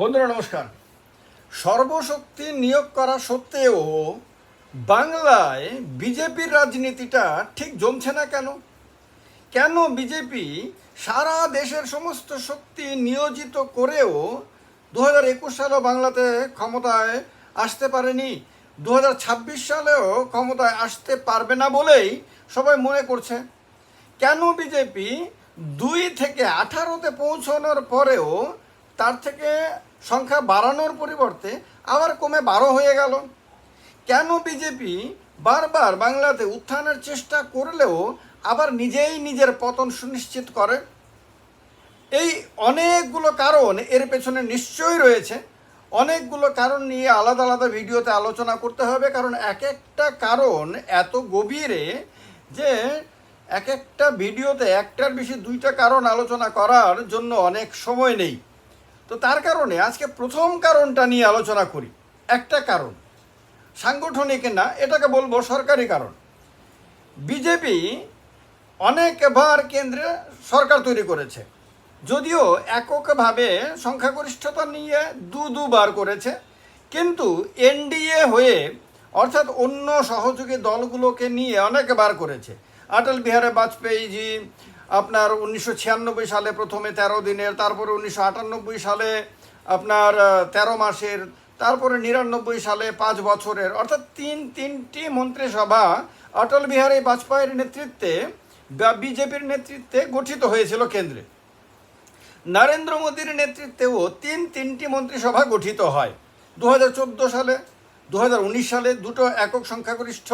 বন্ধুরা, নমস্কার। সর্বশক্তি নিয়োগ করা সত্ত্বেও বাংলায় বিজেপির রাজনীতিটা ঠিক জমছে না কেন? কেন বিজেপি সারা দেশের সমস্ত শক্তি নিয়োজিত করেও দু হাজার একুশ সালেও বাংলাতে ক্ষমতায় আসতে পারেনি? দু হাজার ছাব্বিশ সালেও ক্ষমতায় আসতে পারবে না বলেই সবাই মনে করছে। কেন বিজেপি দুই থেকে আঠারোতে পৌঁছানোর পরেও তার থেকে সংখ্যা বাড়ানোর পরিবর্তে আবার কমে বারো হয়ে গেল। কেন বিজেপি বারবার বাংলাতে উত্থানের চেষ্টা করলেও আবার নিজেই নিজের পতন সুনিশ্চিত করে? এই অনেকগুলো কারণ এর পেছনে নিশ্চয়ই রয়েছে। অনেকগুলো কারণ নিয়ে আলাদা আলাদা ভিডিওতে আলোচনা করতে হবে, কারণ এক একটা কারণ এত গভীরে যে এক একটা ভিডিওতে একটার বেশি দুইটা কারণ আলোচনা করার জন্য অনেক সময় নেই। তো তার কারণে আজকে প্রথম কারণটা নিয়ে আলোচনা করি। একটা কারণ। সাংগঠনিক না, এটাকে বলব সরকারি কারণ। বিজেপি অনেকবার কেন্দ্রে সরকার তৈরি করেছে। যদিও এককভাবে সংখ্যাগরিষ্ঠতা নিয়ে দু দুবার করেছে, কিন্তু এনডিএ হয়ে অর্থাৎ অন্য সহযোগী দলগুলোকে নিয়ে অনেকবার করেছে। অটল বিহারী বাজপেয়ীজি আপনার উনিশশো ছিয়ানব্বই সালে প্রথমে তেরো দিনের, তারপরে উনিশশো আটানব্বই সালে আপনার তেরো মাসের, তারপরে নিরানব্বই সালে পাঁচ বছরের। অর্থাৎ তিন, তিনটি মন্ত্রিসভা অটল বিহারী বাজপেয়ীর নেতৃত্বে বা বিজেপির নেতৃত্বে গঠিত হয়েছিল কেন্দ্রে। নরেন্দ্র মোদীর নেতৃত্বেও তিন, তিনটি মন্ত্রিসভা গঠিত হয়। দু হাজার চোদ্দ সালে দু হাজার উনিশ সালে দুটো একক সংখ্যাগরিষ্ঠ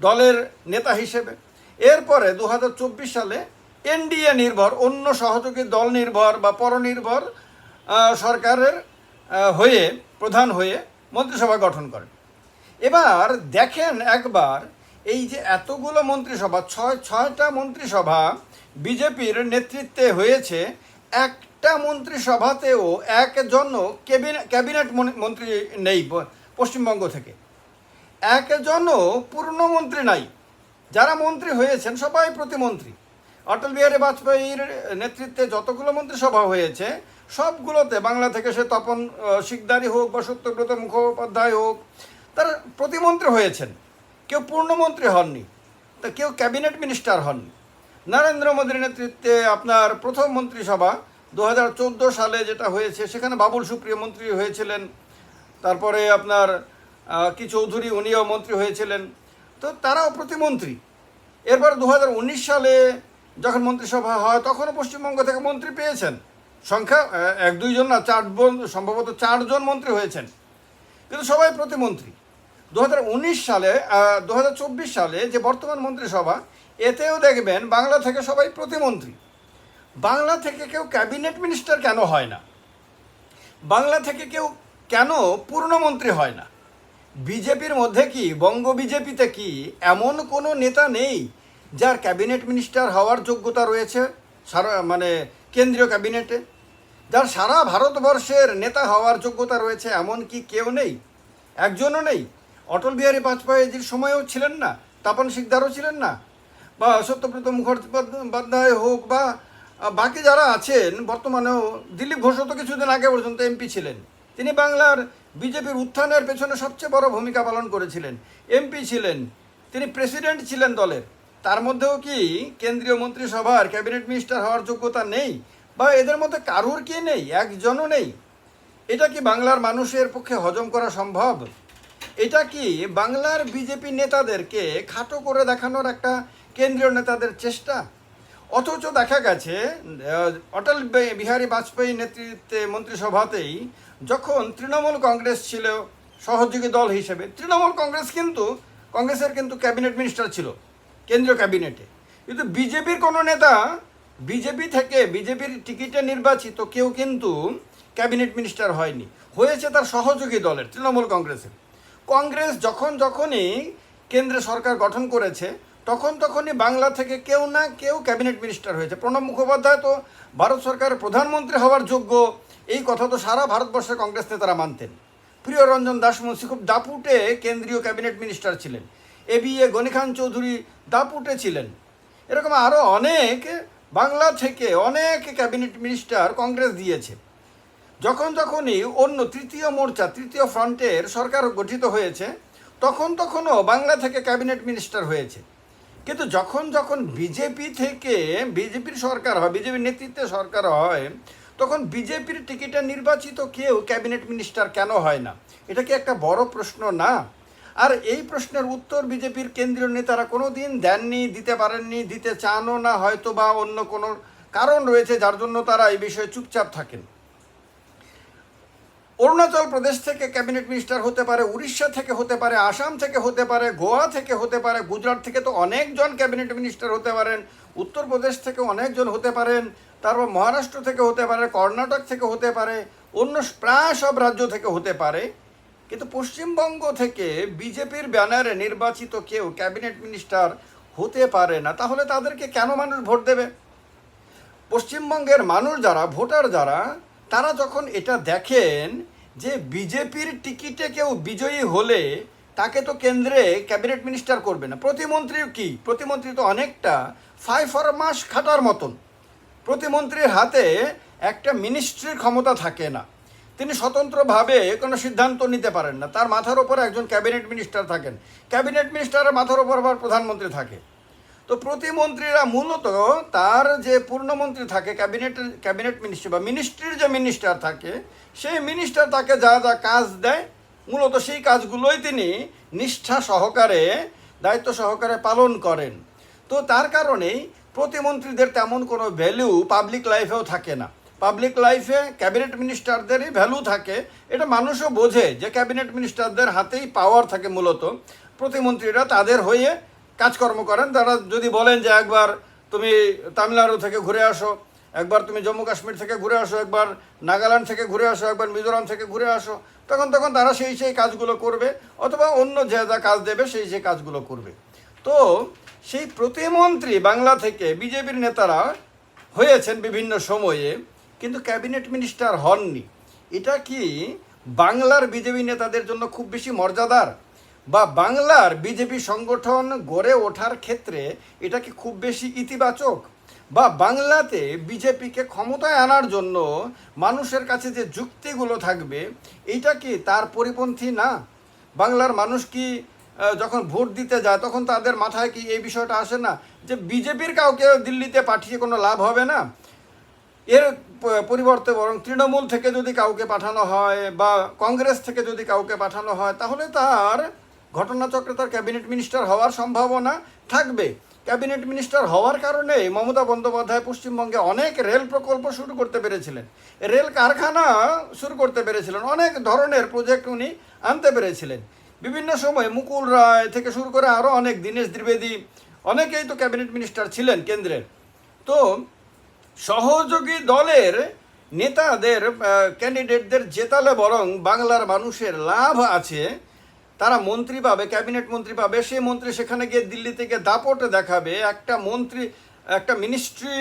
দলের নেতা হিসেবে। এরপরে দু হাজার চব্বিশ সালে এনডিএ নির্ভর, অন্য সহযোগী দল নির্ভর বা পরনির্ভর সরকারের হয়ে, প্রধান হয়ে মন্ত্রিসভা গঠন করেন। এবার দেখেন একবার এই যে এতগুলো মন্ত্রিসভা, ছয়, ছয়টা মন্ত্রিসভা বিজেপির নেতৃত্বে হয়েছে, একটা মন্ত্রিসভাতেও একজনও ক্যাবিনেট মন্ত্রী নেই পশ্চিমবঙ্গ থেকে। একজনও পূর্ণমন্ত্রী নাই। যারা মন্ত্রী হয়েছেন, সবাই প্রতিমন্ত্রী। অটল বিহারী বাজপেয়ীর নেতৃত্বে যতগুলো মন্ত্রিসভা হয়েছে, সবগুলোতে বাংলা থেকে সে তপন শিকদারি হোক বা সত্যব্রত মুখোপাধ্যায় হোক, তারা প্রতিমন্ত্রী হয়েছেন। কেউ পূর্ণমন্ত্রী হননি, তা কেউ ক্যাবিনেট মিনিস্টার হননি। নরেন্দ্র মোদীর নেতৃত্বে আপনার প্রথম মন্ত্রিসভা দু হাজার চোদ্দ সালে যেটা হয়েছে, সেখানে বাবুল সুপ্রিয় মন্ত্রী হয়েছিলেন, তারপরে আপনার কি চৌধুরী উনিও মন্ত্রী হয়েছিলেন। তো তারাও প্রতিমন্ত্রী। এরপর দু হাজার উনিশ সালে যখন মন্ত্রিসভা হয়, তখনও পশ্চিমবঙ্গ থেকে মন্ত্রী পেয়েছেন। সংখ্যা এক দুইজন না চারজন সম্ভবত চারজন মন্ত্রী হয়েছেন। কিন্তু সবাই প্রতিমন্ত্রী। দু হাজার উনিশ সালে দু হাজার চব্বিশ সালে যে বর্তমান মন্ত্রিসভা, এতেও দেখবেন বাংলা থেকে সবাই প্রতিমন্ত্রী। বাংলা থেকে কেউ ক্যাবিনেট মিনিস্টার কেন হয় না? বাংলা থেকে কেউ কেন পূর্ণমন্ত্রী হয় না? বিজেপির মধ্যে কি, বঙ্গ বিজেপিতে কি এমন কোনো নেতা নেই যার ক্যাবিনেট মিনিস্টার হওয়ার যোগ্যতা রয়েছে সারা মানে কেন্দ্রীয় ক্যাবিনেটে। যার সারা ভারতবর্ষের নেতা হওয়ার যোগ্যতা রয়েছে এমন কি কেউ নেই, একজনও নেই। অটল বিহারী বাজপেয়ীজির সময়ও ছিলেন না, তাপন শিকদারও ছিলেন না, বা সত্যব্রত মুখোপাধ্যায় হোক বা, বাকি যারা আছেন, বর্তমানেও দিলীপ ঘোষও তো কিছুদিন আগে পর্যন্ত এমপি ছিলেন। তিনি বাংলার বিজেপির উত্থানের পেছনে সবচেয়ে বড় ভূমিকা পালন করেছিলেন। এমপি ছিলেন, তিনি প্রেসিডেন্ট ছিলেন দলের। তার মধ্যেও কি কেন্দ্রীয় মন্ত্রিসভার ক্যাবিনেট মিনিস্টার হওয়ার যোগ্যতা নেই? বা এদের মধ্যে কারুর কি নেই? একজনও নেই? এটা কি বাংলার মানুষের পক্ষে হজম করা সম্ভব? এটা কি বাংলার বিজেপি নেতাদেরকে খাটো করে দেখানোর একটা কেন্দ্রীয় নেতাদের চেষ্টা? অথচ দেখা গেছে অটল বিহারী বাজপেয়ী নেতৃত্বে মন্ত্রিসভাতেই যখন তৃণমূল কংগ্রেস ছিল সহযোগী দল হিসেবে, তৃণমূল কংগ্রেস কিন্তু, কংগ্রেসের কিন্তু ক্যাবিনেট মিনিস্টার ছিল। কেন্দ্রীয় ক্যাবিনেটে। কিন্তু বিজেপির কোনো নেতা, বিজেপি থেকে বিজেপির টিকিটে নির্বাচিত কেউ কিন্তু ক্যাবিনেট মিনিস্টার হয়নি। হয়েছে তার সহযোগী দলের, তৃণমূল কংগ্রেসের। কংগ্রেস যখন যখনই কেন্দ্রে সরকার গঠন করেছে, তখন তখনই বাংলা থেকে কেউ না কেউ ক্যাবিনেট মিনিস্টার হয়েছে। প্রণব মুখোপাধ্যায় তো ভারত সরকারের প্রধানমন্ত্রী হওয়ার যোগ্য, এই কথা তো সারা ভারতবর্ষের কংগ্রেস নেতারা মানতেন। প্রিয় রঞ্জন দাস মুন্সি খুব দাপুটে কেন্দ্রীয় ক্যাবিনেট মিনিস্টার ছিলেন। A B A Ghani Khan Chowdhury দাপুটে ছিলেন। এরকম আরও অনেক বাংলা থেকে অনেক ক্যাবিনেট মিনিস্টার কংগ্রেস দিয়েছে। যখন যখনই অন্য তৃতীয় মোর্চা, তৃতীয় ফ্রন্টের সরকার গঠিত হয়েছে, তখন তখনও বাংলা থেকে ক্যাবিনেট মিনিস্টার হয়েছে। কিন্তু যখন যখন বিজেপি থেকে বিজেপির সরকার হয় বিজেপির নেতৃত্বে সরকার হয়, তখন বিজেপির টিকিটে নির্বাচিত কেউ ক্যাবিনেট মিনিস্টার কেন হয় না? এটা কি একটা বড় প্রশ্ন না? আর এই প্রশ্নের উত্তর বিজেপির কেন্দ্রীয় নেতারা কোনো দিন দেননি, দিতে পারেননি, দিতে চানও না হয়তো বা অন্য কোনো কারণ রয়েছে যার জন্য তারা এই বিষয়ে চুপচাপ থাকেন। অরুণাচল প্রদেশ থেকে ক্যাবিনেট মিনিস্টার হতে পারে, উড়িষ্যা থেকে হতে পারে, আসাম থেকে হতে পারে, গোয়া থেকে হতে পারে, গুজরাট থেকে তো অনেকজন ক্যাবিনেট মিনিস্টার হতে পারেন উত্তরপ্রদেশ থেকে অনেকজন হতে পারেন, তারপর মহারাষ্ট্র থেকে হতে পারে, কর্ণাটক থেকে হতে পারে, অন্য প্রায় সব রাজ্য থেকে হতে পারে। কিন্তু পশ্চিমবঙ্গ থেকে বিজেপির ব্যানারে নির্বাচিত কেউ ক্যাবিনেট মিনিস্টার হতে পারে না, তাহলে তাদেরকে কেন মানুষ ভোট দেবে? পশ্চিমবঙ্গের মানুষ যারা, ভোটার যারা, তারা যখন এটা দেখেন যে বিজেপির টিকিটে কেউ বিজয়ী হলে তাকে তো কেন্দ্রে ক্যাবিনেট মিনিস্টার করবে না। প্রতিমন্ত্রী কি? প্রতিমন্ত্রী তো অনেকটা ফাইভ ফর মাস খাটার মতন। প্রতিমন্ত্রীর হাতে একটা মিনিস্ট্রির ক্ষমতা থাকে না। তিনি স্বতন্ত্রভাবে কোনো সিদ্ধান্ত নিতে পারেন না। তার মাথার ওপর একজন ক্যাবিনেট মিনিস্টার থাকেন। ক্যাবিনেট মিনিস্টারের মাথার ওপর আবার প্রধানমন্ত্রী থাকে। তো প্রতিমন্ত্রীরা মূলত তার যে পূর্ণমন্ত্রী থাকে, ক্যাবিনেট ক্যাবিনেট মিনিস্ট্রি বা মিনিস্ট্রির যে মিনিস্টার থাকে, সেই মিনিস্টার তাকে যা যা কাজ দেয়, মূলত সেই কাজগুলোই তিনি নিষ্ঠা সহকারে, দায়িত্ব সহকারে পালন করেন। তো তার কারণেই প্রতিমন্ত্রীদের তেমন কোনো ভ্যালু পাবলিক লাইফেও থাকে না। পাবলিক লাইফে ক্যাবিনেট মিনিস্টারদেরই ভ্যালু থাকে। এটা মানুষও বোঝে যে ক্যাবিনেট মিনিস্টারদের হাতেই পাওয়ার থাকে মূলত। প্রতিমন্ত্রীরা তাদের হয়ে কাজকর্ম করেন। তারা যদি বলেন যে একবার তুমি তামিলনাড়ু থেকে ঘুরে আসো, একবার তুমি জম্মু কাশ্মীর থেকে ঘুরে আসো, একবার নাগাল্যান্ড থেকে ঘুরে আসো, একবার মিজোরাম থেকে ঘুরে আসো, তখন তখন তারা সেই সেই কাজগুলো করবে অথবা অন্য যে যা কাজ দেবে সেই সেই কাজগুলো করবে। তো সেই প্রতিমন্ত্রী বাংলা থেকে বিজেপির নেতারা হয়েছেন বিভিন্ন সময়ে। কিন্তু ক্যাবিনেট মিনিস্টার হননি। এটা কি বাংলার বিজেপি নেতাদের জন্য খুব বেশি মর্যাদার? বা বাংলার বিজেপি সংগঠন গড়ে ওঠার ক্ষেত্রে এটা কি খুব বেশি ইতিবাচক? বা বাংলাতে বিজেপিকে ক্ষমতায় আনার জন্য মানুষের কাছে যে যুক্তিগুলো থাকবে, এইটা কি তার পরিপন্থী না? বাংলার মানুষ কি যখন ভোট দিতে যায়, তখন তাদের মাথায় কি এই বিষয়টা আসে না? যে বিজেপির কাউকে দিল্লিতে পাঠিয়ে কোনো লাভ হবে না? এর পরিবর্তে বরং তৃণমূল থেকে যদি কাউকে পাঠানো হয় বা কংগ্রেস থেকে যদি কাউকে পাঠানো হয়, তাহলে তার ঘটনাচক্রে তার ক্যাবিনেট মিনিস্টার হওয়ার সম্ভাবনা থাকবে। ক্যাবিনেট মিনিস্টার হওয়ার কারণে মমতা বন্দ্যোপাধ্যায় পশ্চিমবঙ্গে অনেক রেল প্রকল্প শুরু করতে পেরেছিলেন। রেল কারখানা শুরু করতে পেরেছিলেন। অনেক ধরনের প্রজেক্ট উনি আনতে পেরেছিলেন। বিভিন্ন সময় মুকুল রায় থেকে শুরু করে আরও অনেক, দীনেশ দ্বিবেদী, অনেকেই তো ক্যাবিনেট মিনিস্টার ছিলেন কেন্দ্রের। তো সহযোগী দলের নেতাদের ক্যান্ডিডেটদের জেতালে বরং বাংলার মানুষের লাভ আছে। তারা মন্ত্রী পাবে, ক্যাবিনেট মন্ত্রী পাবে সেই মন্ত্রী সেখানে গিয়ে দিল্লি থেকে দাপট দেখাবে। একটা মন্ত্রী, একটা মিনিস্ট্রি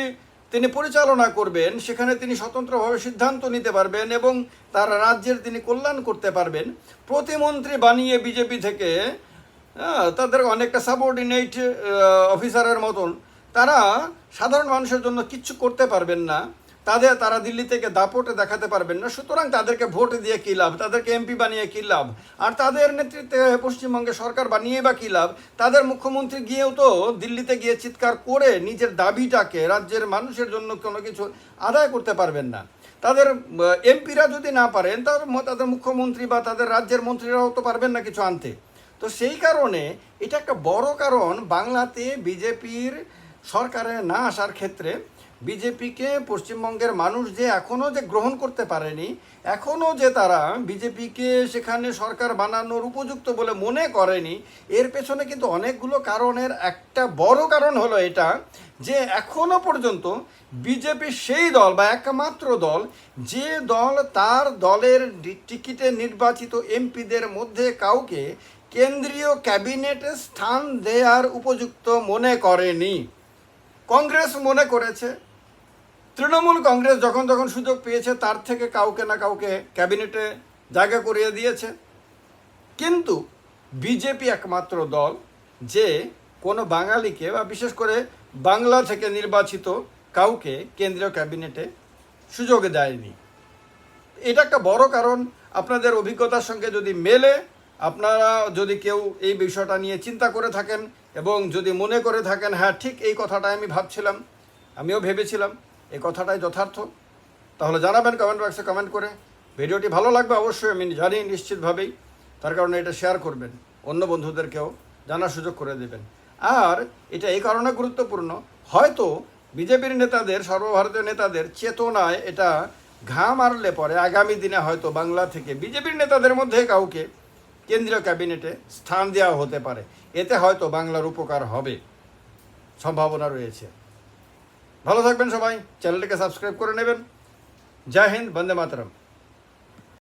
তিনি পরিচালনা করবেন, সেখানে তিনি স্বতন্ত্রভাবে সিদ্ধান্ত নিতে পারবেন এবং তার রাজ্যের তিনি কল্যাণ করতে পারবেন। প্রতিমন্ত্রী বানিয়ে বিজেপি থেকে তাদের অনেকটা সাবঅর্ডিনেট অফিসারের মতন তারা সাধারণ মানুষের জন্য কিচ্ছু করতে পারবেন না। তাদের, তারা দিল্লি থেকে দাপটে দেখাতে পারবেন না। সুতরাং তাদেরকে ভোট দিয়ে কী লাভ? তাদেরকে এমপি বানিয়ে কী লাভ? আর তাদের নেতৃত্বে পশ্চিমবঙ্গে সরকার বানিয়ে বা কী লাভ? তাদের মুখ্যমন্ত্রী গিয়েও তো দিল্লিতে গিয়ে চিৎকার করে নিজের দাবিটাকে রাজ্যের মানুষের জন্য কোনো কিছু আদায় করতে পারবেন না। তাদের এমপিরা যদি না পারেন, তার তাদের মুখ্যমন্ত্রী বা তাদের রাজ্যের মন্ত্রীরাও তো পারবেন না কিছু আনতে। তো সেই কারণে এটা একটা বড় কারণ। বাংলাতে বিজেপির সরকারে না আসার ক্ষেত্রে বিজেপিকে পশ্চিমবঙ্গের মানুষ যে এখনও যে গ্রহণ করতে পারেনি এখনও যে তারা বিজেপিকে সেখানে সরকার বানানোর উপযুক্ত বলে মনে করেনি, এর পেছনে কিন্তু অনেকগুলো কারণের একটা বড় কারণ হলো এটা যে এখনও পর্যন্ত বিজেপি সেই দল বা একমাত্র দল, যে দল তার দলের টিকিটে নির্বাচিত এমপিদের মধ্যে কাউকে কেন্দ্রীয় ক্যাবিনেটে স্থান দেওয়ার উপযুক্ত মনে করেনি। কংগ্রেস মনে করেছে, তৃণমূল কংগ্রেস যখন যখন সুযোগ পেয়েছে, তার থেকে কাউকে না কাউকে ক্যাবিনেটে জায়গা করিয়ে দিয়েছে। কিন্তু বিজেপি একমাত্র দল যে কোনো বাঙালিকে বা বিশেষ করে বাংলা থেকে নির্বাচিত কাউকে কেন্দ্রীয় ক্যাবিনেটে সুযোগ দেয়নি। এটা একটা বড় কারণ। আপনাদের অভিজ্ঞতার সঙ্গে যদি মেলে আপনারা যদি কেউ এই বিষয়টা নিয়ে চিন্তা করে থাকেন এবং যদি মনে করে থাকেন হ্যাঁ ঠিক এই কথাটাই আমি ভাবছিলাম, আমিও ভেবেছিলাম এই কথাটাই যথার্থ, তাহলে জানাবেন কমেন্ট বক্সে কমেন্ট করে। ভিডিওটি ভালো লাগবে অবশ্যই, আমি জানি নিশ্চিতভাবেই, তার কারণে এটা শেয়ার করবেন, অন্য বন্ধুদেরকেও জানার সুযোগ করে দেবেন। আর এটা এই কারণে গুরুত্বপূর্ণ, হয়তো বিজেপির নেতাদের, সর্বভারতীয় নেতাদের চেতনায় এটা ঘা মারলে পরে আগামী দিনে হয়তো বাংলা থেকে বিজেপির নেতাদের মধ্যে কাউকে কেন্দ্রীয় ক্যাবিনেটে স্থান দেওয়া হতে পারে। এতে হয়তো বাংলার উপকার হবে, সম্ভাবনা রয়েছে। ভালো থাকবেন সবাই। চ্যানেলটিকে সাবস্ক্রাইব করে নেবেন। জয় হিন্দ, বন্দে মাতরম।